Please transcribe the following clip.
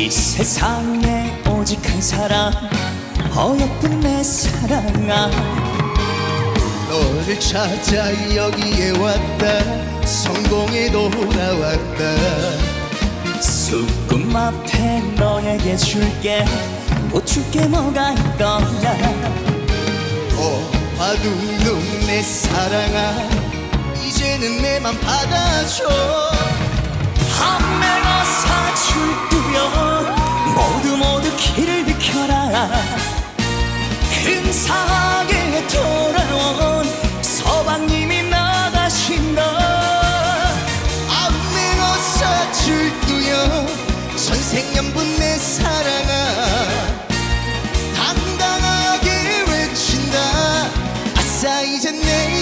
이 세상에 오직 한 사람 어여쁜 내 사랑아. 너를 찾아 여기에 왔다. 성공에 돌아왔다. 수금 앞에 너에게 줄게. 못 줄게 뭐가 있더라. 오바둥둥 내 사랑아. 이제는 내 맘 받아줘 연분 내 사랑아 당당하게 외친다. 아싸 이젠 내일